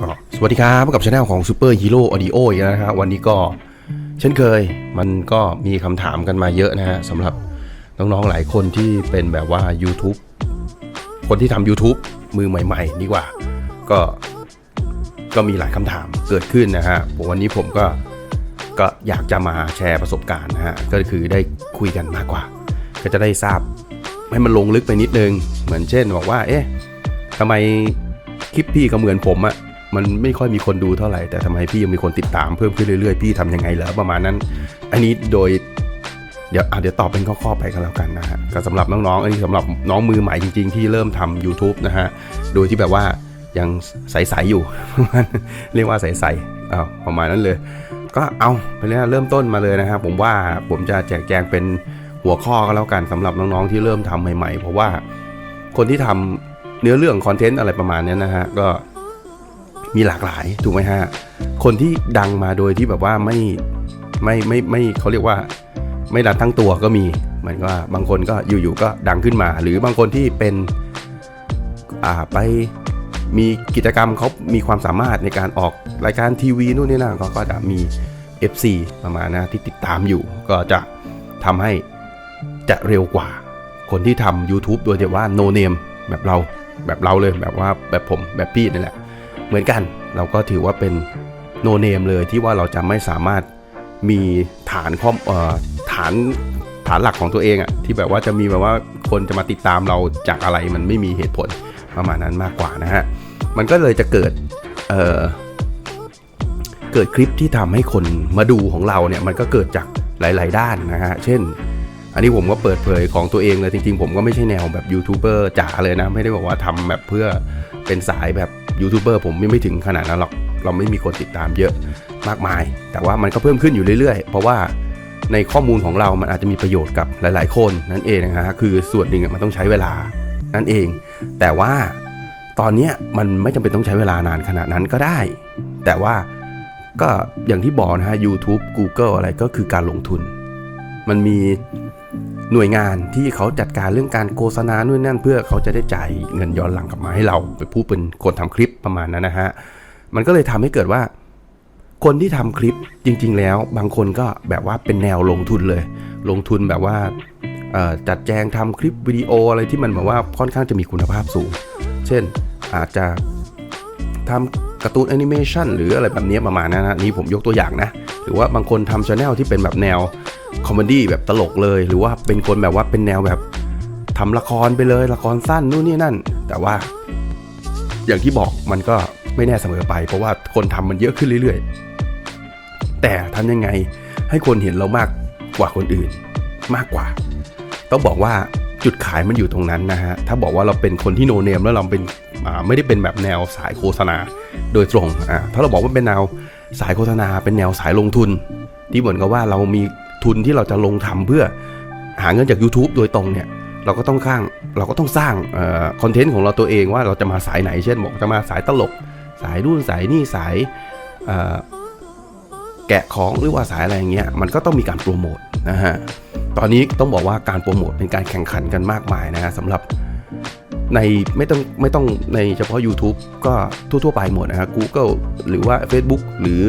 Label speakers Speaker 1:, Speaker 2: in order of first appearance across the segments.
Speaker 1: ก็สวัสดีครับพบกับช anel ของ Super Hero Audio อีกแล้วนะครับวันนี้ก็เช่นเคยมันก็มีคำถามกันมาเยอะนะฮะสำหรับน้องๆหลายคนที่เป็นแบบว่า YouTube คนที่ทำ YouTube มือใหม่ ๆ ดีกว่า ก็ก็มีหลายคำถามเกิดขึ้นนะฮะผมวันนี้ผมก็ก็อยากจะมาแชร์ประสบการณ์นะฮะก็คือได้คุยกันมากกว่า ก็จะได้ทราบให้มันลงลึกไปนิดนึง เหมือนเช่นบอกว่า เอ๊ะทำไมคลิปพี่ก็เหมือนผมอะ มันไม่ค่อยมีคนดูเท่าไหร่ แต่ทำไมพี่ยังมีคนติดตามเพิ่มขึ้นเรื่อยๆ พี่ทำยังไงเหรอประมาณนั้น อันนี้โดยเดี๋ยวเดี๋ยวตอบเป็นข้อๆไปกันแล้วกันนะฮะก็สำหรับน้องๆ อันนี้สำหรับน้องมือใหม่จริง ๆ ที่เริ่มทำ YouTube นะฮะ โดยที่แบบว่ายังใสๆอยู่ เรียกว่าใสๆอ้าวประมาณนั้นเลย ก็เอาไปเลยเริ่มต้นมาเลยนะครับผมว่าผมจะแจกแจงเป็นหัวข้อก็แล้วกันสำหรับน้องๆ ที่เริ่มทำใหม่ๆ เพราะว่าคนที่ทำเนื้อเรื่องคอนเทนต์อะไรประมาณนี้นะฮะ ก็ มีหลากหลายถูกไหมฮะ คนที่ดังมาโดยที่แบบว่าไม่ไม่ไม่ไม่เขาเรียกว่า ไม่ดันทั้งตัวก็มีเหมือนว่าบางคนก็อยู่ๆก็ดังขึ้นมา หรือบางคนที่เป็นอ่าไปมีกิจกรรมเขามีความสามารถในการออกรายการทีวีนู่นนี่นั่นเขาก็จะมี FC ประมาณนะที่ติดตามอยู่ ก็จะทำให้จะเร็วกว่า คนที่ทำ YouTube โดยที่ว่า no name แบบเราแบบเราเลยแบบว่าแบบผมแบบพี่นี่แหละ เหมือนกัน เราก็ถือว่าเป็น no name เลยที่ว่าเราจะไม่สามารถมีฐานข้อเอ่อฐานฐานหลักของตัวเองอะที่แบบว่าจะมีแบบว่าคนจะมาติดตามเราจากอะไรมันไม่มีเหตุผลประมาณนั้นมากกว่านะฮะ มันก็เลยจะเกิดเอ่อเกิดคลิปที่ทำให้คนมาดูของเราเนี่ยมันก็เกิดจากหลาย ๆ ด้านนะฮะ เช่น อันนี้ผมก็เปิดเผยของตัวเองเลยจริง ๆ ผมก็ไม่ใช่แนวแบบยูทูบเบอร์จ๋าเลยนะ ไม่ได้บอกว่าทำแบบเพื่อเป็นสายแบบ ยูทูบเบอร์ผมไม่ไม่ถึงขนาดนั้นหรอก เราไม่มีคนติดตามเยอะมากมาย แต่ว่ามันก็เพิ่มขึ้นอยู่เรื่อยๆ เพราะว่าในข้อมูลของเรามันอาจจะมีประโยชน์กับหลาย ๆ คนนั่นเองนะฮะคือส่วนหนึ่งอะมันต้องใช้เวลานั่นเอง แต่ว่าตอนเนี้ยมันไม่จำเป็นต้องใช้เวลานานขนาดนั้นก็ได้ แต่ว่าก็อย่างที่บอกนะฮะ YouTube Google อะไรก็คือการลงทุน มันมี หน่วยงานที่เขาจัดการเรื่องการโฆษณาน่นนั่นเพื่อเขาจะได้จ่ายเงินย้อนหลังกลับมาให้เราไปผู้เป็นคนทำคลิปประมาณนั้นนะฮะมันก็เลยทำให้เกิดว่า คนที่ทำคลิปจริง ๆ แล้ว บางคนก็แบบว่าเป็นแนวลงทุนเลย ลงทุนแบบว่าจัดแจงทำคลิปวิดีโออะไรที่มันแบบว่าค่อนข้างจะมีคุณภาพสูง เช่นอาจจะทำ การ์ตูนแอนิเมชันหรืออะไรแบบนี้ประมาณนั้นนะนี่ผมยกตัวอย่างนะ หรือว่าบางคนทำชาแนลที่เป็นแบบแนวคอมเมดี้แบบตลกเลย หรือว่าเป็นคนแบบว่าเป็นแนวแบบทำละครไปเลยละครสั้นนู่นนี่นั่น แต่ว่า อย่างที่บอกมันก็ไม่แน่เสมอไป เพราะว่าคนทำมันเยอะขึ้นเรื่อยๆ แต่ทำยังไงให้คนเห็นเรามากกว่าคนอื่น มากกว่า ต้องบอกว่าจุดขายมันอยู่ตรงนั้นนะฮะ ถ้าบอกว่าเราเป็นคนที่โนเนมแล้วเราเป็น ไม่ได้เป็นแบบแนวสายโฆษณาโดยตรงถ้าเราบอกว่าเป็นแนวสายโฆษณา เป็นแนวสายลงทุน ที่เหมือนกับว่าเรามีทุนที่เราจะลงทำเพื่อหาเงินจาก YouTube โดยตรงเนี่ยเราก็ต้องข้างเราก็ต้องสร้างคอนเทนต์ของเราตัวเองว่าเราจะมาสายไหนเช่นบอกจะมาสายตลก สายรุ่นสายนี่สายแกะของหรือว่าสายอะไรอย่างเงี้ยมันก็ต้องมีการโปรโมทนะฮะตอนนี้ต้องบอกว่าการโปรโมทเป็นการแข่งขันกันมากมายนะฮะสำหรับ ในไม่ต้องไม่ต้องในเฉพาะ YouTube ก็ทั่ว ๆ ไปหมดนะฮะ Google หรือว่า Facebook หรือ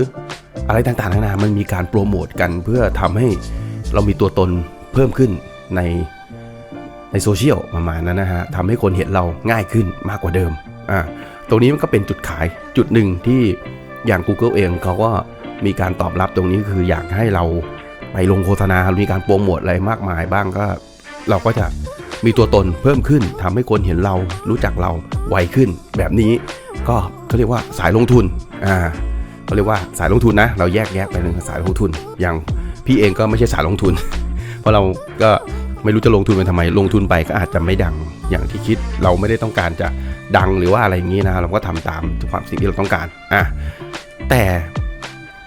Speaker 1: อะไรต่างๆนานามันมีการโปรโมทกันเพื่อทำให้เรามีตัวตนเพิ่มขึ้นในในโซเชียลประมาณนั้นนะฮะทำให้คนเห็นเราง่ายขึ้นมากกว่าเดิมอ่าตรงนี้มันก็เป็นจุดขายจุดหนึ่งที่อย่าง Google เองเขาก็มีการตอบรับตรงนี้คืออยากให้เราไปลงโฆษณา มีการโปรโมทอะไรมากมายบ้างก็ เราก็จะ มีตัวตนเพิ่มขึ้นทำให้คนเห็นเรารู้จักเราไวขึ้น แบบนี้ก็เขาเรียกว่าสายลงทุนอ่าเขาเรียกว่าสายลงทุนนะ เราแยกแยกไปหนึ่งสายลงทุน อย่างพี่เองก็ไม่ใช่สายลงทุน เพราะเราก็ไม่รู้จะลงทุนไปทำไม ลงทุนไปก็อาจจะไม่ดังอย่างที่คิดเราไม่ได้ต้องการจะดังหรือว่าอะไรอย่างนี้นะเราก็ทำตามความสิ่งที่เราต้องการอะแต่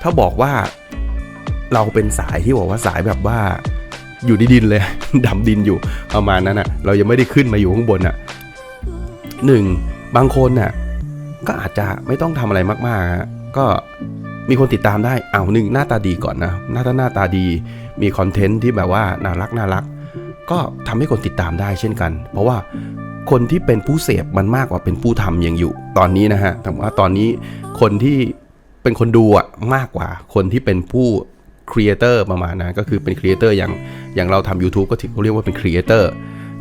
Speaker 1: ถ้าบอกว่าเราเป็นสายที่บอกว่าสายแบบว่า อยู่ในดินเลย ดำดินอยู่ประมาณนั้นอะ เรายังไม่ได้ขึ้นมาอยู่ข้างบนอะหนึ่งบางคนน่ะก็อาจจะไม่ต้องทำอะไรมากๆฮะก็มีคนติดตามได้เอาหนึ่งหน้าตาดีก่อนนะหน้าตาหน้าตาดีมีคอนเทนต์ที่แบบว่าน่ารักน่ารัก ก็ทำให้คนติดตามได้เช่นกัน เพราะว่าคนที่เป็นผู้เสพมันมากกว่าเป็นผู้ทำยังอยู่ ตอนนี้นะฮะแต่ว่าตอนนี้คนที่เป็นคนดูอะมากกว่าคนที่เป็นผู้ ครีเอเตอร์ประมาณนั้นก็คือเป็นครีเอเตอร์อย่างอย่างเราทำ YouTube ก็ถือเขาเรียกว่าเป็นครีเอเตอร์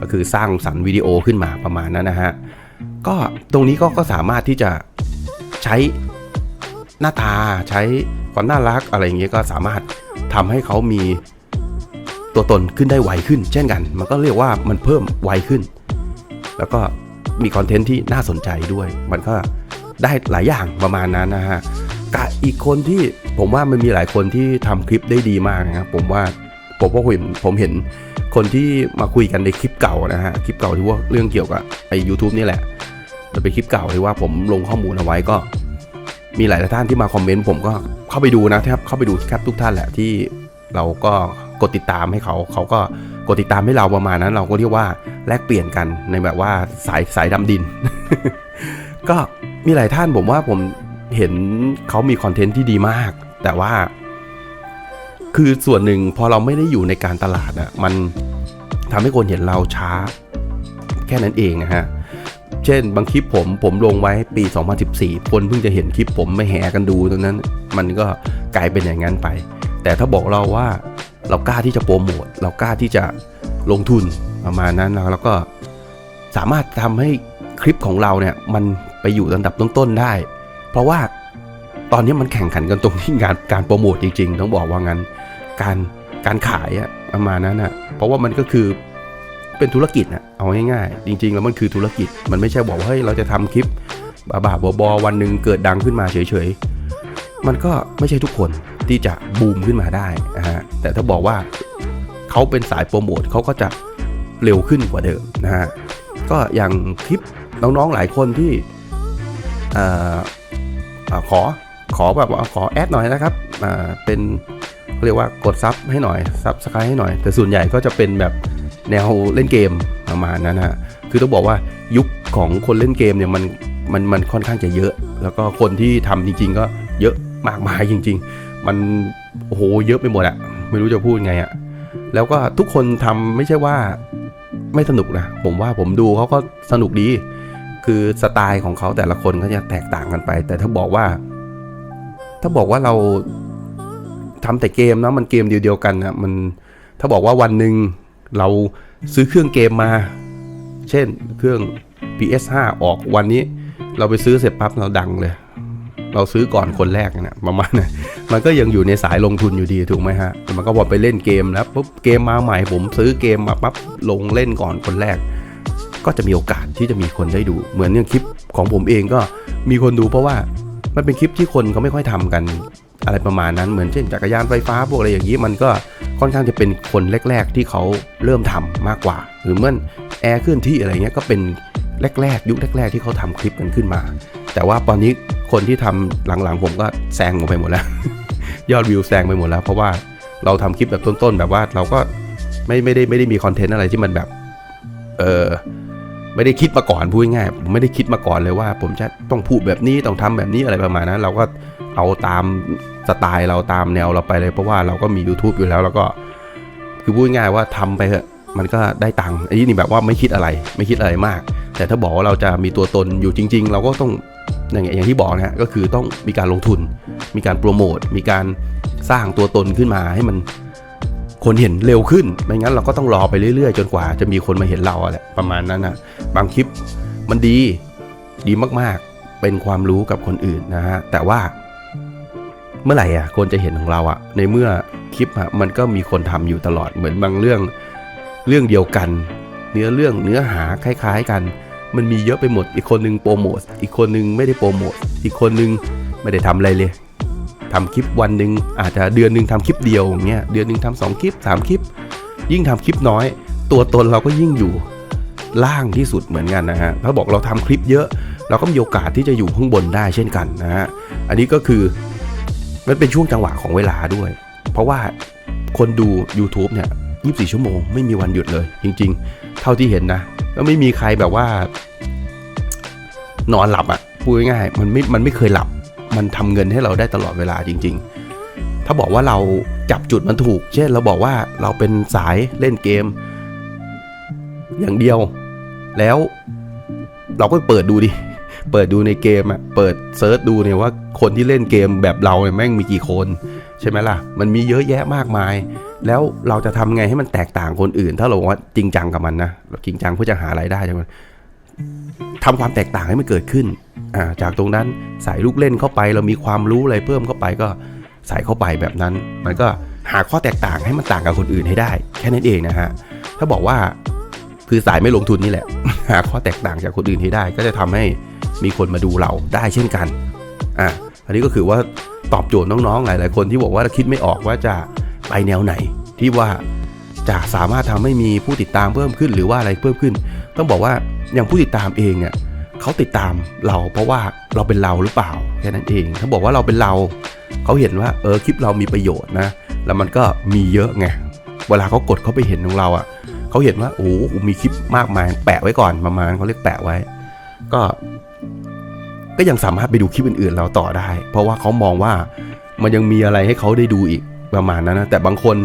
Speaker 1: ก็คือสร้างสรรค์วิดีโอขึ้นมาประมาณนั้นนะฮะก็ตรงนี้ก็ก็สามารถที่จะใช้หน้าตาใช้ความน่ารักอะไรอย่างเงี้ยก็สามารถทำให้เขามีตัวตนขึ้นได้ไวขึ้น เช่นกัน มันก็เรียกว่ามันเพิ่มไวขึ้น แล้วก็มีคอนเทนต์ที่น่าสนใจด้วย มันก็ได้หลายอย่างประมาณนั้นนะฮะ กับอีกคนที่ผมว่ามันมีหลายคนที่ทำคลิปได้ดีมากนะครับผมว่าผมก็เห็นผมเห็นคนที่มาคุยกันในคลิปเก่านะฮะคลิปเก่าที่ว่าเรื่องเกี่ยวกับไอ้ u t u b e นี่แหละมันเป็นคลิปเก่าที่ว่าผมลงข้อมูลเอาไว้ก็ มีหลายท่านที่มาคอมเมนต์ผมก็เข้าไปดูนะครับเข้าไปดูแคปทุกท่านแหละที่เราก็กดติดตามให้เขาเขาก็กดติดตามให้เราประมาณนั้น เราก็เรียกว่าแลกเปลี่ยนกันในแบบว่าสายสายดำดิน ก็มีหลายท่านผมว่าผม เห็นเขามีคอนเทนต์ที่ดีมาก แต่ว่า คือส่วนหนึ่งพอเราไม่ได้อยู่ในการตลาดอะมันทำให้คนเห็นเราช้า แค่นั้นเองนะฮะ เช่นบางคลิปผมผมลงไว้ปี 2014 คนเพิ่งจะเห็นคลิปผมไม่แห่กันดูตรงนั้น มันก็กลายเป็นอย่างนั้นไป แต่ถ้าบอกเราว่าเรากล้าที่จะโปรโมทเรากล้าที่จะลงทุนประมาณนั้นแล้วก็สามารถทำให้คลิปของเราเนี่ยมันไปอยู่ลำดับต้นๆได้ เพราะว่าตอนนี้มันแข่งขันกันตรงที่งานการโปรโมทจริงๆ ต้องบอกว่างั้นการการขายอะประมาณนั้นอะเพราะว่ามันก็คือเป็นธุรกิจอะเอาง่ายๆ จริง ๆ แล้วมันคือธุรกิจ มันไม่ใช่บอกว่าเฮ้ยเราจะทำคลิปบ้าๆบอๆวันหนึ่งเกิดดังขึ้นมาเฉยๆ มันก็ไม่ใช่ทุกคนที่จะบูมขึ้นมาได้นะฮะแต่ถ้าบอกว่าเขาเป็นสายโปรโมทเขาก็จะเร็วขึ้นกว่าเดิมนะฮะก็อย่างคลิปน้องๆหลายคนที่อ่อเอ่อ ขอขอแบบว่าขอแอดหน่อยนะครับเป็นเขาเรียกว่ากดซับให้หน่อยซับสไครต์ให้หน่อย แต่ส่วนใหญ่ก็จะเป็นแบบแนวเล่นเกมประมาณนั้นฮะคือต้องบอกว่ายุคของคนเล่นเกมเนี่ยมันมันมันค่อนข้างจะเยอะ แล้วก็คนที่ทำจริง ๆ ก็เยอะมากมายจริง ๆ มันโอ้โหเยอะไปหมดอะไม่รู้จะพูดไงอะแล้วก็ทุกคนทำไม่ใช่ว่าไม่สนุกนะผมว่าผมดูเขาก็สนุกดี คือสไตล์ของเขาแต่ละคนก็จะแตกต่างกันไป แต่ถ้าบอกว่า ถ้าบอกว่าเราทำแต่เกมนะมันเกมเดียวๆกันนะมันถ้าบอกว่าวันหนึ่งเราซื้อเครื่องเกมมา เช่นเครื่อง PS5 ออกวันนี้ เราไปซื้อเสร็จปั๊บเราดังเลย เราซื้อก่อนคนแรกนะประมาณนั้มันก็ยังอยู่ในสายลงทุนอยู่ดีถูกไหมฮะมันก็พอไปเล่นเกมแล้วปุ๊บเกมมาใหม่ผมซื้อเกมมาปั๊บลงเล่นก่อนคนแรก ก็จะมีโอกาสที่จะมีคนได้ดู เหมือนอย่างคลิปของผมเองก็มีคนดูเพราะว่ามันเป็นคลิปที่คนเขาไม่ค่อยทำกันอะไรประมาณนั้นเหมือนเช่นจักรยานไฟฟ้าพวกอะไรอย่างนี้มันก็ค่อนข้างจะเป็นคนแรก ๆ ที่เขาเริ่มทำมากกว่า หรือเมื่อแอร์เคลื่อนที่อะไรเงี้ยก็เป็นแรก ๆ ยุคแรก ๆ ที่เขาทำคลิปกันขึ้นมา แต่ว่าตอนนี้คนที่ทำหลังๆ ผมก็แซงออกไปหมดแล้ว ยอดวิวแซงไปหมดแล้ว เพราะว่าเราทำคลิปแบบต้นๆ แบบว่าเราก็ไม่ไม่ได้ไม่ได้มีคอนเทนต์อะไรที่มันแบบเออ ไม่ได้คิดมาก่อนพูดง่ายๆผมไม่ได้คิดมาก่อนเลยว่า ผมจะต้องพูดแบบนี้ต้องทำแบบนี้อะไรประมาณนั้น เราก็เอาตามสไตล์เราตามแนวเราไปเลย เพราะว่าเราก็มี YouTube อยู่แล้วแล้วก็ คือพูดง่ายๆว่าทำไปเถอะมันก็ได้ตังค์อันนี้นี่แบบว่าไม่คิดอะไรไม่คิดอะไรมาก แต่ถ้าบอกว่าเราจะมีตัวตนอยู่จริง ๆ เราก็ต้องอย่างอย่างที่บอกนะฮะก็คือต้องมีการลงทุน มีการโปรโมทมีการสร้างตัวตนขึ้นมาให้มัน คนเห็นเร็วขึ้น ไม่งั้นเราก็ต้องรอไปเรื่อยๆ จนกว่าจะมีคนมาเห็นเราอะแหละประมาณนั้นนะบางคลิปมันดีดีมากๆ เป็นความรู้กับคนอื่นนะฮะ แต่ว่าเมื่อไหร่อะคนจะเห็นของเราอะ ในเมื่อคลิปอะมันก็มีคนทำอยู่ตลอดเหมือนบางเรื่องเรื่องเดียวกัน เนื้อเรื่องเนื้อหาคล้าย ๆ กัน มันมีเยอะไปหมด อีกคนนึงโปรโมทอีกคนนึงไม่ได้โปรโมทอีกคนนึงไม่ได้ทำอะไรเลย ทำคลิปวันหนึ่งอาจจะเดือนหนึ่งทำคลิปเดียวอย่างเงี้ยเดือนหนึ่งทำสองคลิปสามคลิป ยิ่งทำคลิปน้อย ตัวตนเราก็ยิ่งอยู่ล่างที่สุดเหมือนกันนะฮะถ้าบอกเราทำคลิปเยอะ เราก็มีโอกาสที่จะอยู่ข้างบนได้เช่นกันนะฮะอันนี้ก็คือมันเป็นช่วงจังหวะของเวลาด้วย เพราะว่าคนดู YouTube เนี่ย 24 ชั่วโมงไม่มีวันหยุดเลย จริง ๆ เท่าที่เห็นนะ ก็ไม่มีใครแบบว่า นอนหลับอะ่ะพูดง่ายๆมันไม่มันไม่เคยหลับ มันทำเงินให้เราได้ตลอดเวลาจริง ๆ ถ้าบอกว่าเราจับจุดมันถูก เช่นเราบอกว่าเราเป็นสายเล่นเกม อย่างเดียว แล้วเราก็เปิดดูดิ เปิดดูในเกมอะเปิดเซิร์ชดูเนี่ยว่าคนที่เล่นเกมแบบเราเนี่ยแม่งมีกี่คน ใช่ไหมล่ะ มันมีเยอะแยะมากมาย แล้วเราจะทำไงให้มันแตกต่างคนอื่น ถ้าเราบอกว่าจริงจังกับมันนะเราจริงจังเพื่อจะหารายได้จากมัน ทำความแตกต่างให้มันเกิดขึ้นาจากตรงนั้นใส่ลูกเล่นเข้าไป เรามีความรู้อะไรเพิ่มเข้าไปก็ใส่เข้าไปแบบนั้น มันก็หาข้อแตกต่างให้มันต่างกับคนอื่นให้ได้ แค่นั้นเองนะฮะ ถ้าบอกว่าคือสายไม่ลงทุนนี่แหละ หาข้อแตกต่างจากคนอื่นให้ได้ ก็จะทำให้มีคนมาดูเราได้เช่นกัน อะ อันนี้ก็คือว่าตอบโจทย์น้องๆ หลาย ๆ คนที่บอกว่าคิดไม่ออกว่าจะไปแนวไหน ที่ว่าจะสามารถทำให้มีผู้ติดตามเพิ่มขึ้นหรือว่าอะไรเพิ่มขึ้น ต้องบอกว่า อย่างผู้ติดตามเองเนี่ยเขาติดตามเราเพราะว่าเราเป็นเราหรือเปล่าแค่นั้นเอง ถ้าบอกว่าเราเป็นเราเขาเห็นว่าเออคลิปเรามีประโยชน์นะ แล้วมันก็มีเยอะไงเวลาเขากดเขาไปเห็นของเราอะเขาเห็นว่าโอ้โหมีคลิปมากมายแปะไว้ก่อนประมาณเขาเรียกแปะไว้ ก็ ก็ยังสามารถไปดูคลิปอื่นๆเราต่อได้ เพราะว่าเขามองว่ามันยังมีอะไรให้เขาได้ดูอีกประมาณนั้นนะแต่บางคน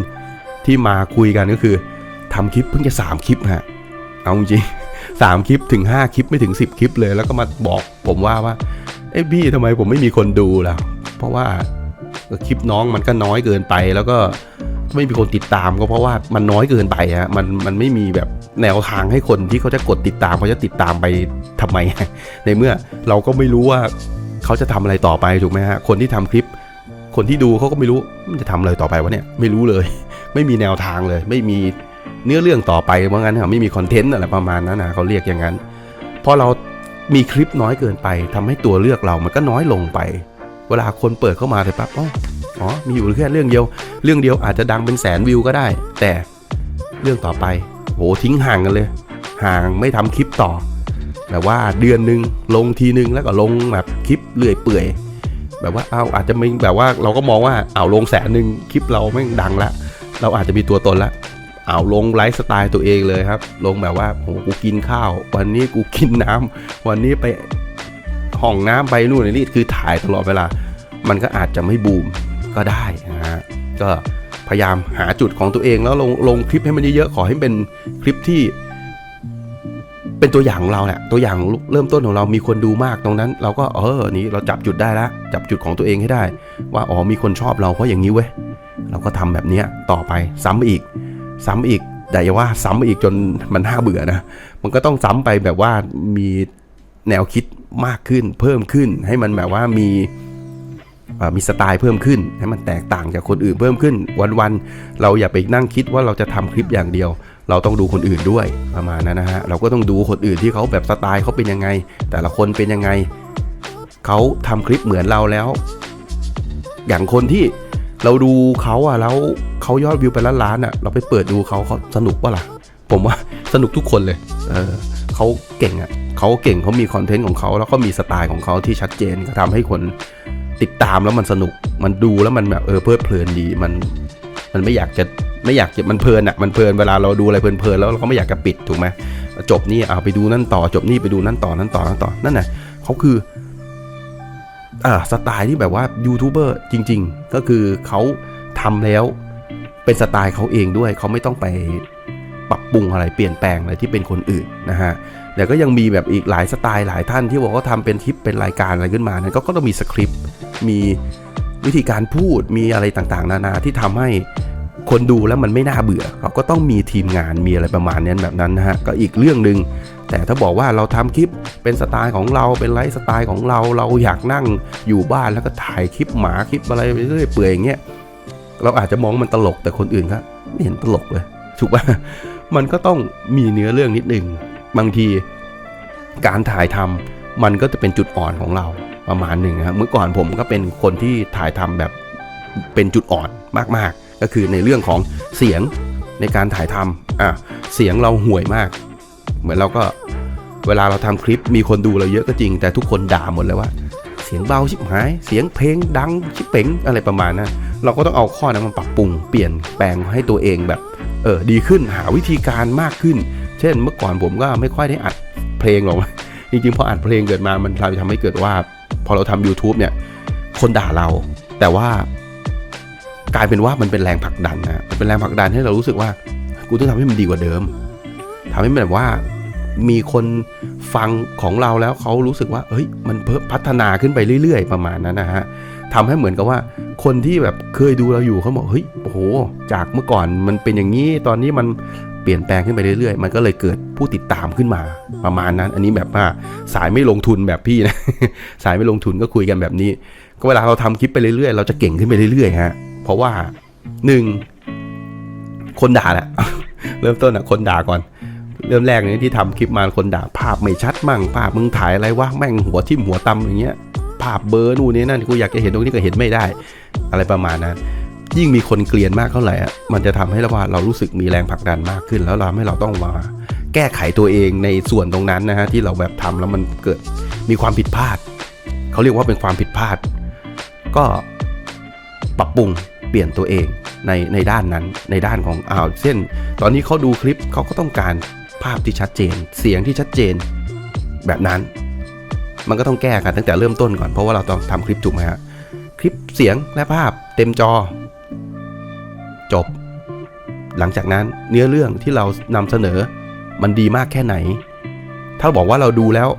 Speaker 1: ที่มาคุยกันก็คือทำคลิปเพิ่งจะสามคลิปฮะ เอาจริงสามคลิปถึง 5 คลิปไม่ถึง 10 คลิปเลย แล้วก็มาบอกผมว่าว่าเอ้พี่ทำไมผมไม่มีคนดูล่ะ เพราะว่าคลิปน้องมันก็น้อยเกินไปแล้วก็ไม่มีคนติดตามก็เพราะว่ามันน้อยเกินไปฮะมันมันไม่มีแบบแนวทางให้คนที่เขาจะกดติดตามเขาจะติดตามไปทำไม ในเมื่อเราก็ไม่รู้ว่าเขาจะทำอะไรต่อไปถูกไหมฮะคนที่ทำคลิป คนที่ดูเขาก็ไม่รู้มันจะทำอะไรต่อไปวะเนี่ยไม่รู้เลย ไม่มีแนวทางเลย ไม่มี เนื้อเรื่องต่อไปว่างั้นครับไม่มีคอนเทนต์อะไรประมาณนั้นนะเขาเรียกอย่างนั้นพอเรามีคลิปน้อยเกินไปทำให้ตัวเลือกเรามันก็น้อยลงไป เวลาคนเปิดเข้ามาเลยปั๊บอ๋ออ๋อมีอยู่แค่เรื่องเดียว เรื่องเดียวอาจจะดังเป็นแสนวิวก็ได้ แต่เรื่องต่อไปโหทิ้งห่างกันเลย ห่างไม่ทำคลิปต่อแบบว่าเดือนหนึ่งลงทีนึงแล้วก็ลงแบบคลิปเลื่อยเปื่อยแบบว่าเอาอาจจะม่แบบว่าเราก็มองว่าเอาลงแสนหนึ่งคลิปเราไม่ดังละเราอาจจะมีตัวตนละ เอาลงไลฟ์สไตล์ตัวเองเลยครับ ลงแบบว่าโหกูกินข้าว วันนี้กูกินน้ำวันนี้ไปห้องน้ำไปนู่นนี่คือถ่ายตลอดเวลา มันก็อาจจะไม่บูมก็ได้นะฮะก็พยายามหาจุดของตัวเองแล้วลงลงคลิปให้มันเยอะๆขอให้เป็นคลิปที่ เป็นตัวอย่างของเราแหละตัวอย่างเริ่มต้นของเรามีคนดูมากตรงนั้น เราก็เออนี่เราจับจุดได้แล้วจับจุดของตัวเองให้ได้ ว่าอ๋อมีคนชอบเราเพราะอย่างนี้เว้ยเราก็ทำแบบนี้ต่อไปซ้ำอีก ซ้ำอีกแต่อย่าว่าซ้ำอีกจนมันน่าเบื่อนะ มันก็ต้องซ้ำไปแบบว่ามีแนวคิดมากขึ้น เพิ่มขึ้นให้มันแบบว่ามีมีสไตล์เพิ่มขึ้น ให้มันแตกต่างจากคนอื่นเพิ่มขึ้น วันๆเราอย่าไปนั่งคิดว่าเราจะทำคลิปอย่างเดียว เราต้องดูคนอื่นด้วยประมาณนั้นนะฮะเราก็ต้องดูคนอื่นที่เขาแบบสไตล์เขาเป็นยังไง แต่ละคนเป็นยังไงเขาทำคลิปเหมือนเราแล้ว อย่างคนที่เราดูเขาอะแล้ว เขายอดวิวไปล้านล้านๆอะเราไปเปิดดูเขาเขาสนุกปะล่ะ ผมว่าสนุกทุกคนเลย เออเขาเก่งอะเขาเก่งเขามีคอนเทนต์ของเขาแล้วก็มีสไตล์ของเขาที่ชัดเจนก็ทำให้คนติดตามแล้วมันสนุก มันดูแล้วมันแบบเออเพลิดเพลินดี มัน มันไม่อยากจะไม่อยากจะมันเพลินอะ มันเพลินเวลาเราดูอะไรเพลินๆแล้วเราก็ไม่อยากจะปิดถูกไหมจบนี่เอาไปดูนั่นต่อจบนี่ไปดูนั่นต่อนั่นต่อนั่นต่อนั่นน่ะเขาคืออ่าสไตล์ที่แบบว่ายูทูบเบอร์จริง ๆ ก็คือเขาทำแล้ว เป็นสไตล์เขาเองด้วย เขาไม่ต้องไปปรับปรุงอะไรเปลี่ยนแปลงอะไรที่เป็นคนอื่นนะฮะแต่ก็ยังมีแบบอีกหลายสไตล์หลายท่านที่บอกว่าทำเป็นคลิปเป็นรายการอะไรขึ้นมานั้นก็ต้องมีสคริปต์มีวิธีการพูดมีอะไรต่างๆ นานาที่ทำให้คนดูแล้วมันไม่น่าเบื่อเขาก็ต้องมีทีมงานมีอะไรประมาณนี้แบบนั้นนะฮะก็อีกเรื่องหนึ่งแต่ถ้าบอกว่าเราทำคลิปเป็นสไตล์ของเราเป็นไลฟ์สไตล์ของเราเราอยากนั่งอยู่บ้านแล้วก็ถ่ายคลิปหมาคลิปอะไรไปเรื่อยเปื่อยอย่างเงี้ย เราอาจจะมองมันตลกแต่คนอื่นก็ไม่เห็นตลกเลย ถูกป่ะมันก็ต้องมีเนื้อเรื่องนิดหนึ่งบางทีการถ่ายทำมันก็จะเป็นจุดอ่อนของเราประมาณหนึ่งครับเมื่อก่อนผมก็เป็นคนที่ถ่ายทำแบบเป็นจุดอ่อนมากๆ ก็คือในเรื่องของเสียงในการถ่ายทำอะเสียงเราห่วยมาก เหมือนเราก็เวลาเราทำคลิปมีคนดูเราเยอะก็จริง แต่ทุกคนด่าหมดเลยว่า เสียงเบาชิบหาย เสียงเพลงดังชิบเป๋งอะไรประมาณนั้น เราก็ต้องเอาข้อนั้นมาปรับปรุงเปลี่ยนแปลงให้ตัวเองแบบเออดีขึ้นหาวิธีการมากขึ้น เช่น เมื่อก่อนผมก็ไม่ค่อยได้อัดเพลงหรอกจริงๆพออัดเพลงเกิดมามันทำให้เกิดว่า พอเราทำ YouTube เนี่ยคนด่าเรา แต่ว่ากลายเป็นว่ามันเป็นแรงผลักดันนะเป็นแรงผลักดันให้เรารู้สึกว่ากูต้องทำให้มันดีกว่าเดิมทำให้มันแบบว่ามีคนฟังของเราแล้วเขารู้สึกว่า เฮ้ย มันเพิ่มพัฒนาขึ้นไปเรื่อย ๆ ประมาณนั้นนะฮะทำให้เหมือนกับว่า คนที่แบบเคยดูเราอยู่เขาบอกเฮ้ยโอ้โห จากเมื่อก่อนมันเป็นอย่างนี้ตอนนี้มันเปลี่ยนแปลงขึ้นไปเรื่อยๆ มันก็เลยเกิดผู้ติดตามขึ้นมาประมาณนั้น อันนี้แบบว่าสายไม่ลงทุนแบบพี่นะ สายไม่ลงทุนก็คุยกันแบบนี้ ก็เวลาเราทำคลิปไปเรื่อยๆ เราจะเก่งขึ้นไปเรื่อยๆฮะ เพราะว่าหนึ่งคนด่าแหละ เริ่มต้นอะคนด่าก่อน เริ่มแรกเนี่ยที่ทำคลิปมาคนด่าภาพไม่ชัดมั่งภาพมึงถ่ายอะไรวะแม่งหัวทิ่มหัวตำอย่างเงี้ยภาพเบลอร์นู่นนี่นั่นกูอยากจะเห็นตรงนี้ก็เห็นไม่ได้ อะไรประมาณนั้นยิ่งมีคนเกลียนมากเท่าไหร่มันจะทำให้เราว่าเรารู้สึกมีแรงผลักดันมากขึ้น แล้วเราทำให้เราต้องมาแก้ไขตัวเองในส่วนตรงนั้นนะฮะที่เราแบบทำแล้วมันเกิดมีความผิดพลาดเขาเรียกว่าเป็นความผิดพลาด ก็ปรับปรุงเปลี่ยนตัวเองในในด้านนั้นในด้านของอ้าวเช่น ตอนนี้เขาดูคลิปเขาก็ต้องการภาพที่ชัดเจน เสียงที่ชัดเจนแบบนั้น มันก็ต้องแก้กันตั้งแต่เริ่มต้นก่อนเพราะว่าเราต้องทำคลิปถูกไหมฮะ คลิปเสียงและภาพเต็มจอ จบ หลังจากนั้นเนื้อเรื่องที่เรานำเสนอมันดีมากแค่ไหน ถ้าบอกว่าเราดูแล้ว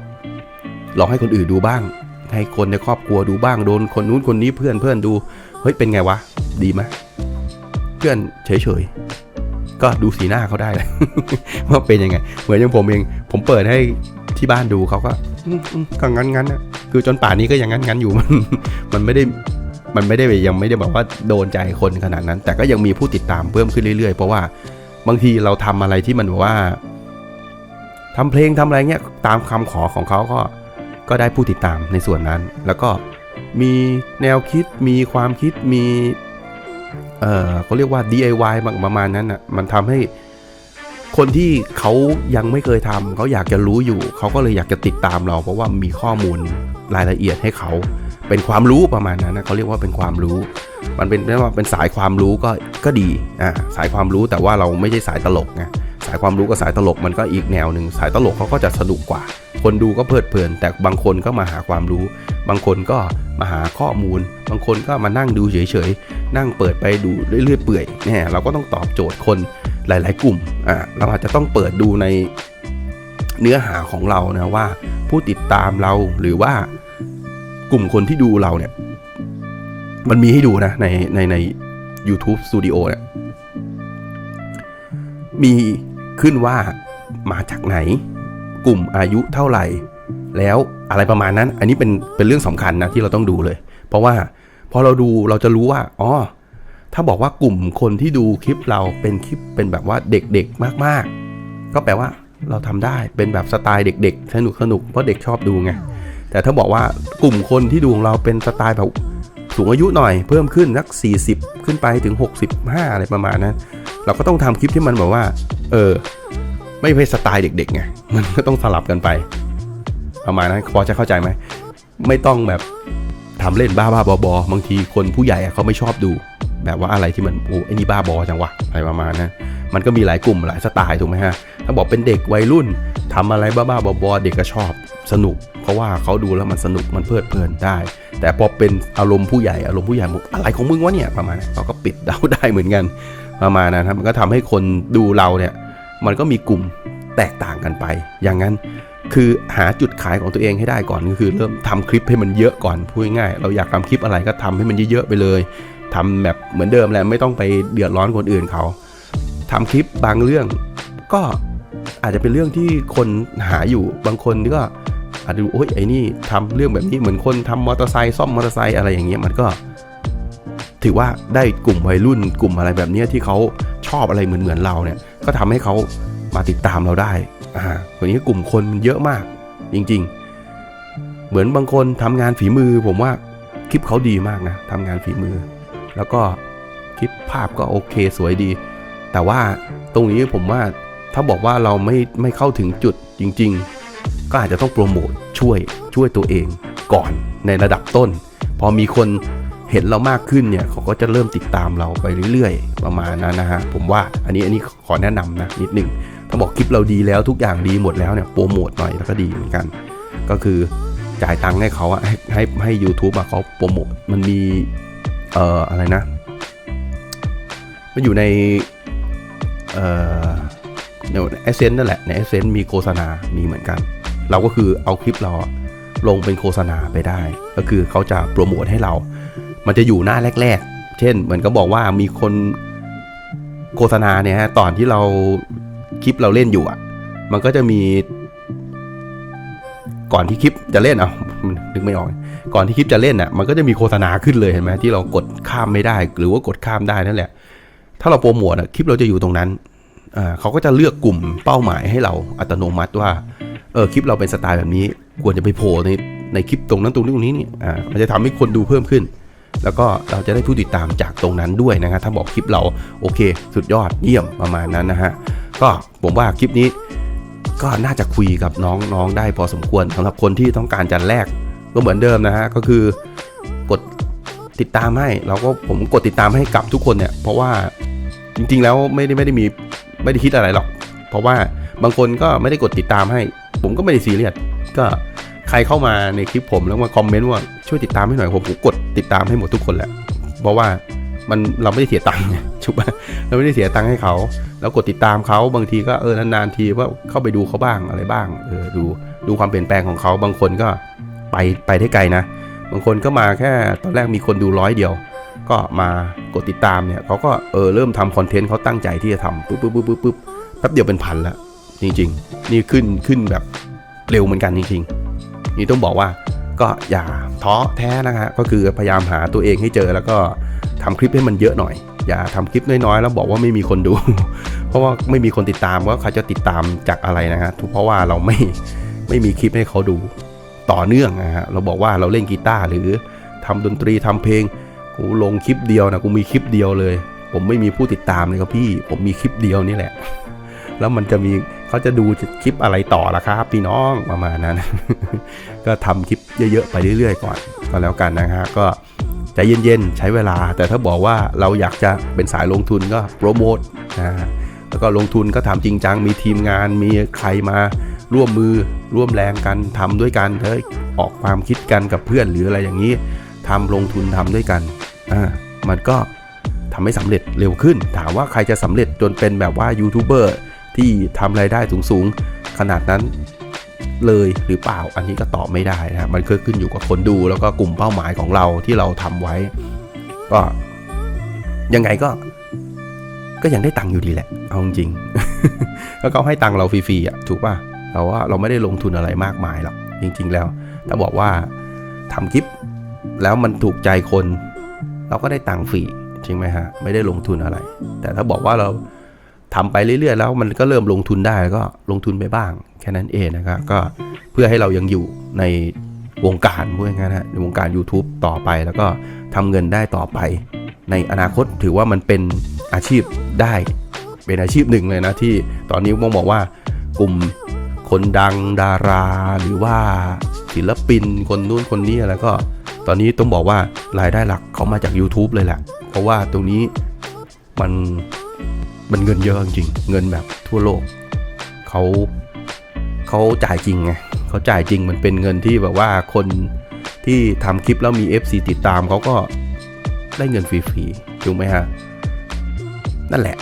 Speaker 1: ลองให้คนอื่นดูบ้าง ให้คนในครอบครัวดูบ้างโดนคนนู้นคนนี้เพื่อนเพื่อนดูเฮ้ยเป็นไงวะ ดีไหมเพื่อนเฉยๆก็ดูสีหน้าเขาได้เลยว่าเป็นยังไง เหมือนอย่างผมเอง ผมเปิดให้ที่บ้านดูเขาก็ก็งั้นงั้นๆนะคือจนป่านนี้ก็ยังงั้นงั้นๆอยู่มัน มันไม่ได้ มันไม่ได้ยังไม่ได้แบบว่าโดนใจคนขนาดนั้น แต่ก็ยังมีผู้ติดตามเพิ่มขึ้นเรื่อยๆ เพราะว่าบางทีเราทำอะไรที่มันแบบว่าทำเพลงทำอะไรเงี้ยตามคำขอของเขาก็ก็ได้ผู้ติดตามในส่วนนั้น แล้วก็มีแนวคิดมีความคิดมีเอ่อเขาเรียกว่า DIY ประมาณนั้นอะมันทำให้คนที่เขายังไม่เคยทำเขาอยากจะรู้อยู่ เขาก็เลยอยากจะติดตามเรา เพราะว่ามีข้อมูลรายละเอียดให้เขา เป็นความรู้ประมาณนั้นนะเขาเรียกว่าเป็นความรู้ มันเป็นเรียกว่าเป็นสายความรู้ก็ก็ดีอ่าสายความรู้แต่ว่าเราไม่ใช่สายตลกไงสายความรู้กับสายตลกมันก็อีกแนวหนึ่งสายตลกเขาก็จะสนุกกว่า คนดูก็เพลิดเพลิน แต่บางคนก็มาหาความรู้ บางคนก็มาหาข้อมูล บางคนก็มานั่งดูเฉยๆนั่งเปิดไปดูเรื่อยๆเปื่อยเนี่ยเราก็ต้องตอบโจทย์คนหลาย ๆ กลุ่มอ่าเราอาจจะต้องเปิดดูในเนื้อหาของเรานะว่า ผู้ติดตามเราหรือว่า กลุ่มคนที่ดูเราเนี่ย มันมีให้ดูนะ ในในใน YouTube Studio เนี่ยมีขึ้นว่ามาจากไหน กลุ่มอายุเท่าไหร่ แล้วอะไรประมาณนั้น อันนี้เป็นเป็นเรื่องสำคัญนะที่เราต้องดูเลย เพราะว่าพอเราดูเราจะรู้ว่าอ๋อถ้าบอกว่ากลุ่มคนที่ดูคลิปเราเป็นคลิปเป็นแบบว่าเด็กๆมากๆ ก็แปลว่าเราทำได้เป็นแบบสไตล์เด็ก ๆ สนุกสนุกเพราะเด็กชอบดูไง แต่ถ้าบอกว่ากลุ่มคนที่ดูของเราเป็นสไตล์แบบสูงอายุหน่อยเพิ่มขึ้นสัก 40 ขึ้นไปถึง 65 อะไรประมาณนั้น เราก็ต้องทำคลิปที่มันแบบว่า เออ ไม่ใช่สไตล์เด็กๆไงมันก็ต้องสลับกันไป ประมาณนั้นพอจะเข้าใจไหมไม่ต้องแบบทำเล่นบ้าบ้าๆบอๆบางทีคนผู้ใหญ่เขาไม่ชอบดู แบบว่าอะไรที่มันโอ้ไอ้นี่บ้าบอจังวะอะไรประมาณนั้นมันก็มีหลายกลุ่มหลายสไตล์ถูกไหมฮะถ้าบอกเป็นเด็กวัยรุ่นทำอะไรบ้าๆบอๆเด็กก็ชอบ สนุก เพราะว่าเขาดูแล้วมันสนุกมันเพลิดเพลินได้ แต่พอเป็นอารมณ์ผู้ใหญ่อารมณ์ผู้ใหญ่บอกอะไรของมึงวะเนี่ยประมาณนั้นเขาก็ปิดเดาได้เหมือนกันประมาณนั้นครับมันก็ทำให้คนดูเราเนี่ยมันก็มีกลุ่มแตกต่างกันไป อย่างนั้นคือหาจุดขายของตัวเองให้ได้ก่อนก็คือ เริ่มทำคลิปให้มันเยอะก่อนพูดง่ายเราอยากทำคลิปอะไรก็ทำให้มันเยอะๆไปเลยทำแบบเหมือนเดิมแหละไม่ต้องไปเดือดร้อนคนอื่นเขาทำคลิปบางเรื่องก็อาจจะเป็นเรื่องที่คนหาอยู่บางคนก็ อาจจะดูโอ้ยไอ้นี่ทำเรื่องแบบนี้เหมือนคนทำมอเตอร์ไซค์ซ่อมมอเตอร์ไซค์อะไรอย่างเงี้ยมันก็ ถือว่าได้กลุ่มวัยรุ่นกลุ่มอะไรแบบนี้ที่เขาชอบอะไรเหมือนเหมือนเราเนี่ย ก็ทำให้เขามาติดตามเราได้อ่าวันนี้กลุ่มคนมันเยอะมาก จริง ๆ เหมือนบางคนทำงานฝีมือ ผมว่าคลิปเขาดีมากนะทำงานฝีมือ แล้วก็คลิปภาพก็โอเคสวยดี แต่ว่าตรงนี้ผมว่าถ้าบอกว่าเราไม่ไม่เข้าถึงจุดจริง ๆ ก็อาจจะต้องโปรโมทช่วยช่วยตัวเองก่อนในระดับต้น พอมีคนเห็นเรามากขึ้นเนี่ยเขาก็จะเริ่มติดตามเราไปเรื่อย ๆ ประมาณนั้นนะฮะผมว่าอันนี้อันนี้ขอแนะนำนะนิดนึงถ้าบอกคลิปเราดีแล้วทุกอย่างดีหมดแล้วเนี่ยโปรโมทหน่อยแล้วก็ดีเหมือนกัน ก็คือจ่ายตังค์ให้เขาให้ให้ให้ YouTube อะเขาโปรโมทมันมีเอ่ออะไรนะมันอยู่ในเอ่อในเอเซนนั่นแหละในเอเซนมีโฆษณา มีเหมือนกัน เราก็คือเอาคลิปเราลงเป็นโฆษณาไปได้ ก็คือเขาจะโปรโมทให้เรา มันจะอยู่หน้าแรก ๆ เช่น เหมือนก็บอกว่ามีคนโฆษณาเนี่ยฮะตอนที่เราคลิปเราเล่นอยู่อะ มันก็จะมี ก่อนที่คลิปจะเล่นเอานึกไม่ออก ก่อนที่คลิปจะเล่นอะ มันก็จะมีโฆษณาขึ้นเลยเห็นไหมที่เรากดข้ามไม่ได้ หรือว่ากดข้ามได้นั่นแหละ ถ้าเราโปรโมทอะคลิปเราจะอยู่ตรงนั้นอ่าเขาก็จะเลือกกลุ่มเป้าหมายให้เราอัตโนมัติว่า เออคลิปเราเป็นสไตล์แบบนี้ ควรจะไปโผล่ในในคลิปตรงนั้นตรงนี้ตรงนี้เนี่ยอ่ามันจะทำให้คนดูเพิ่มขึ้น แล้วก็เราจะได้ผู้ติดตามจากตรงนั้นด้วยนะฮะถ้าบอกคลิปเราโอเค สุดยอดเยี่ยมประมาณนั้นนะฮะก็ผมว่าคลิปนี้ก็น่าจะคุยกับน้องๆได้พอสมควรสำหรับคนที่ต้องการจะแลกก็เหมือนเดิมนะฮะก็คือกดติดตามให้เราก็ผมกดติดตามให้กับทุกคนเนี่ย เพราะว่าจริงๆแล้วไม่ได้ไม่ได้มีไม่ได้คิดอะไรหรอก เพราะว่าบางคนก็ไม่ได้กดติดตามให้ ผมก็ไม่ได้ซีเรียสก็ใครเข้ามาในคลิปผมแล้วมาคอมเมนต์ว่าช่วยติดตามให้หน่อยผมกดติดตามให้หมดทุกคนแหละเพราะว่ามันเราไม่ได้เสียตังค์ไงถูกปะเราไม่ได้เสียตังค์ให้เขา แล้วกดติดตามเขาบางทีก็เออนานๆทีว่าเข้าไปดูเขาบ้างอะไรบ้างเออดูดูความเปลี่ยนแปลงของเขาบางคนก็ไปไปได้ไกลนะ บางคนก็มาแค่ตอนแรกมีคนดูร้อยเดียว ก็มากดติดตามเนี่ยเขาก็เออเริ่มทำคอนเทนต์เขาตั้งใจที่จะทำปุ๊บปุ๊บปุ๊บปุ๊บปุ๊บแป๊บเดียวเป็นพันแล้ว จริงๆ นี่ขึ้นขึ้นแบบเร็วเหมือนกันจริงๆ นี่ต้องบอกว่าก็อย่าท้อแท้นะฮะก็คือพยายามหาตัวเองให้เจอแล้วก็ทำคลิปให้มันเยอะหน่อย อย่าทำคลิปน้อยๆ แล้วบอกว่าไม่มีคนดู เพราะว่าไม่มีคนติดตามว่าเขาจะติดตามจากอะไรนะฮะเพราะว่าเราไม่ไม่มีคลิปให้เขาดูต่อเนื่องนะฮะเราบอกว่าเราเล่นกีตาร์หรือทำดนตรีทำเพลงกูลงคลิปเดียวนะกูมีคลิปเดียวเลย ผมไม่มีผู้ติดตามเลยครับพี่ ผมมีคลิปเดียวนี่แหละ แล้วมันจะมี เขาจะดูคลิปอะไรต่อละครับพี่น้องประมาณนั้น ก็ทำคลิปเยอะๆไปเรื่อยๆ ก่อนก็แล้วกันนะฮะก็ใจเย็นๆ ใช้เวลา แต่ถ้าบอกว่าเราอยากจะเป็นสายลงทุนก็โปรโมทนะแล้วก็ลงทุนก็ทำจริงจังมีทีมงานมีใครมาร่วมมือร่วมแรงกันทำด้วยกันเฮ้ยออกความคิดกันกับเพื่อนหรืออะไรอย่างนี้ทำลงทุนทำด้วยกันอ่ามันก็ทำให้สำเร็จเร็วขึ้น ถามว่าใครจะสำเร็จจนเป็นแบบว่ายูทูบเบอร์ ที่ทำรายได้สูงๆ ขนาดนั้นเลยหรือเปล่าอันนี้ก็ตอบไม่ได้นะมันก็ขึ้นอยู่กับคนดูแล้วก็กลุ่มเป้าหมายของเราที่เราทำไว้ ก็ยังไงก็ ก็ยังได้ตังค์อยู่ดีแหละ เอาจริงๆแล้วก็ให้ตังค์เราฟรีๆอะถูกป่ะเราว่าเราไม่ได้ลงทุนอะไรมากมายหรอกจริง ๆ แล้ว ถ้าบอกว่าทำคลิป แล้วมันถูกใจคน เราก็ได้ตังค์ฟรีจริงไหมฮะไม่ได้ลงทุนอะไร แต่ถ้าบอกว่าเรา ทำไปเรื่อยๆ แล้วมันก็เริ่มลงทุนได้ก็ลงทุนไปบ้าง แค่นั้นเองนะครับก็เพื่อให้เรายังอยู่ในวงการพูดง่ายๆนะในวงการ YouTube ต่อไปแล้วก็ทำเงินได้ต่อไป ในอนาคตถือว่ามันเป็นอาชีพได้เป็นอาชีพหนึ่งเลยนะที่ตอนนี้มองบอกว่ากลุ่มคนดังดารา หรือว่าศิลปินคนนู้นคนนี้อะไรก็ ตอนนี้ต้องบอกว่ารายได้หลักเขามาจาก YouTube เลยแหละ เพราะว่าตรงนี้มัน มันเงินเยอะจริง เงินแบบทั่วโลกเขาเขาจ่ายจริงไงเขาจ่ายจริงมันเป็นเงินที่แบบว่าคนที่ทำคลิปแล้วมี FC ติดตามเขาก็ได้เงินฟรีๆถูกไหมฮะ นั่นแหละ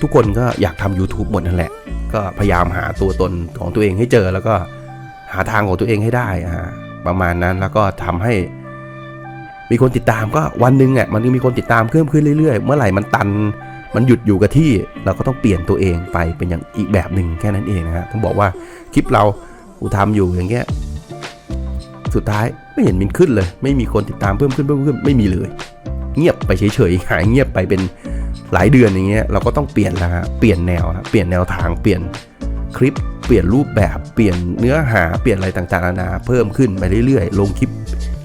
Speaker 1: ทุกคนก็อยากทำ YouTube หมดนั่นแหละ ก็พยายามหาตัวตนของตัวเองให้เจอแล้วก็หาทางของตัวเองให้ได้อ่าประมาณนั้นแล้วก็ทำให้ มีคนติดตามก็วันหนึ่งอะมันมีคนติดตามเพิ่มขึ้นเรื่อยๆ เมื่อไหร่มันตัน มันหยุดอยู่กับที่เราก็ต้องเปลี่ยนตัวเองไปเป็นอย่างอีกแบบหนึ่งแค่นั้นเองนะฮะต้องบอกว่าคลิปเรากูทำอยู่อย่างเงี้ยสุดท้ายไม่เห็นมันขึ้นเลย ไม่มีคนติดตามเพิ่มขึ้นเพิ่มขึ้นไม่มีเลย เงียบไปเฉยๆหายเงียบไปเป็นหลายเดือนอย่างเงี้ยเราก็ต้องเปลี่ยนละฮะเปลี่ยนแนวฮะเปลี่ยนแนวทางเปลี่ยนคลิปเปลี่ยนรูปแบบเปลี่ยนเนื้อหาเปลี่ยนอะไรต่างๆนานาเพิ่มขึ้นไปเรื่อยๆ ลงคลิป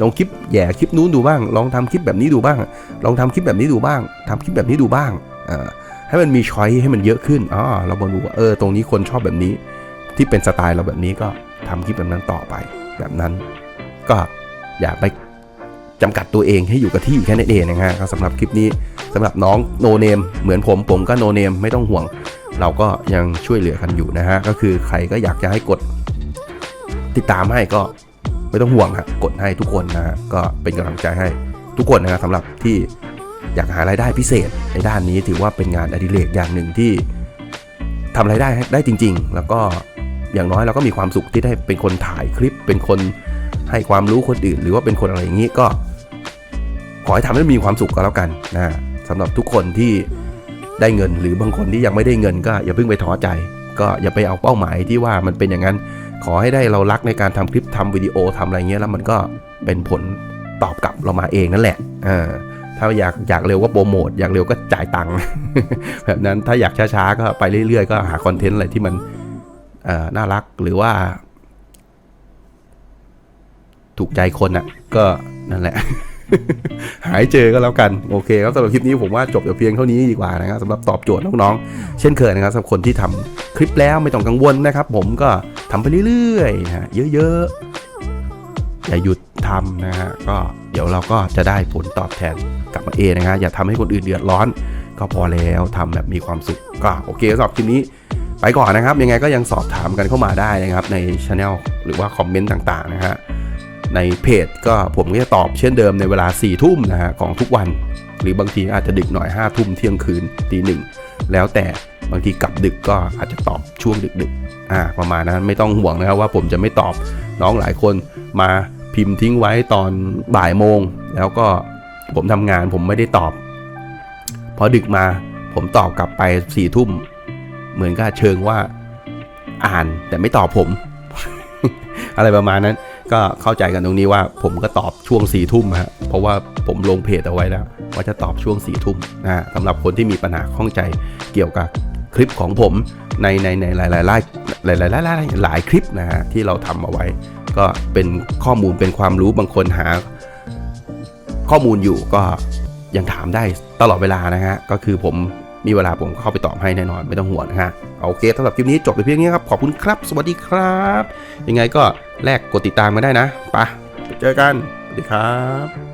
Speaker 1: ลงคลิปแย่คลิปนู้นดูบ้าง ลองทำคลิปแบบนี้ดูบ้าง ลองทำคลิปแบบนี้ดูบ้างทำคลิปแบบนี้ดูบ้าง ให้มันมีช้อยให้มันเยอะขึ้นอ๋อเรามาดูว่าเออตรงนี้คนชอบแบบนี้ ที่เป็นสไตล์เราแบบนี้ก็ทำคลิปแบบนั้นต่อไปแบบนั้น ก็อย่าไปจำกัดตัวเองให้อยู่กับที่แค่นั้นเองนะฮะสำหรับคลิปนี้สำหรับน้องโนเนมเหมือนผมผมก็โนเนมไม่ต้องห่วง เราก็ยังช่วยเหลือกันอยู่นะฮะก็คือใครก็อยากจะให้กด ติดตามให้ก็ไม่ต้องห่วงฮะกดให้ทุกคนนะฮะก็เป็นกำลังใจให้ทุกคนนะครับสำหรับที่ อยากหารายได้พิเศษ ในด้านนี้ถือว่าเป็นงานอดิเรกอย่างหนึ่งที่ทำอะไรได้ได้จริง ๆ แล้วก็อย่างน้อยเราก็มีความสุขที่ได้เป็นคนถ่ายคลิป เป็นคนให้ความรู้คนอื่น หรือว่าเป็นคนอะไรอย่างนี้ก็ ขอให้ทำให้มีความสุขก็แล้วกันนะสำหรับทุกคนที่ได้เงินหรือบางคนที่ยังไม่ได้เงิน ก็อย่าเพิ่งไปท้อใจ ก็อย่าไปเอาเป้าหมายที่ว่ามันเป็นอย่างนั้น ขอให้ได้เรารักในการทำคลิปทำวิดีโอทำอะไรเงี้ยแล้วมันก็เป็นผลตอบกลับเรามาเองนั่นแหละเออ ถ้าอยากอยากเร็วก็โปรโมทอยากเร็วก็จ่ายตังค์แบบนั้นถ้าอยากช้าๆก็ไปเรื่อยๆ ก็หาคอนเทนต์อะไรที่มันน่ารักหรือว่า ถูกใจคนอะ ก็นั่นแหละ หายเจอก็แล้วกัน โอเคครับสำหรับคลิปนี้ผมว่าจบแต่เพียงเท่านี้ดีกว่านะครับสำหรับตอบโจทย์น้องๆเช่นเคยนะครับสำหรับคนที่ทำคลิปแล้วไม่ต้องกังวลนะครับ ผมก็ทำไปเรื่อยๆนะเยอะๆอย่าหยุดทำนะฮะก็ ดี๋ยวเราก็จะได้ผลตอบแทนกลับมาเองนะฮะอย่าทำให้คนอื่นเดือดร้อน ก็พอแล้วทำแบบมีความสุขก็โอเคสำหรับคลิปนี้ไปก่อนนะครับ ยังไงก็ยังสอบถามกันเข้ามาได้นะครับ ในช anel หรือว่าคอมเมนต์ต่างๆนะฮะในเพจก็ผมก็จะตอบเช่นเดิมในเวลา4ี่ทุ่มนะฮะของทุกวัน หรือบางทีอาจจะดึกหน่อย5้าทุ่มเที่ยงคืนตีหนึ่งแล้วแต่บางทีกลับดึกก็อาจจะตอบช่วงดึกๆอ่าประมาณนั้นไม่ต้องห่วงนะครับว่าผมจะไม่ตอบน้องหลายคนมา พิมพ์ทิ้งไว้ตอนบ่ายโมง แล้วก็ผมทำงานผมไม่ได้ตอบ พอดึกมาผมตอบกลับไปสี่ทุ่ม เหมือนกับเชิงว่าอ่านแต่ไม่ตอบผม อะไรประมาณนั้น ก็เข้าใจกันตรงนี้ว่า ผมก็ตอบช่วงสี่ทุ่มฮะเพราะว่าผมลงเพจเอาไว้แล้ว ว่าจะตอบช่วงสี่ทุ่มนะสำหรับคนที่มีปัญหาข้องใจเกี่ยวกับคลิปของผมในในในหลายหลายหลายหลายหลายหลายคลิปนะฮะที่เราทำเอาไว้ ก็เป็นข้อมูลเป็นความรู้บางคนหา ข้อมูลอยู่ก็ยังถามได้ตลอดเวลานะฮะก็คือผมมีเวลาผมเข้าไปตอบให้แน่นอนไม่ต้องห่วงนะฮะโอเคสำหรับคลิปนี้จบไปเพียงนี้ครับ ขอบคุณครับ สวัสดีครับ ยังไงก็แลกกดติดตามมาได้นะไปะเจอกัน สวัสดีครับ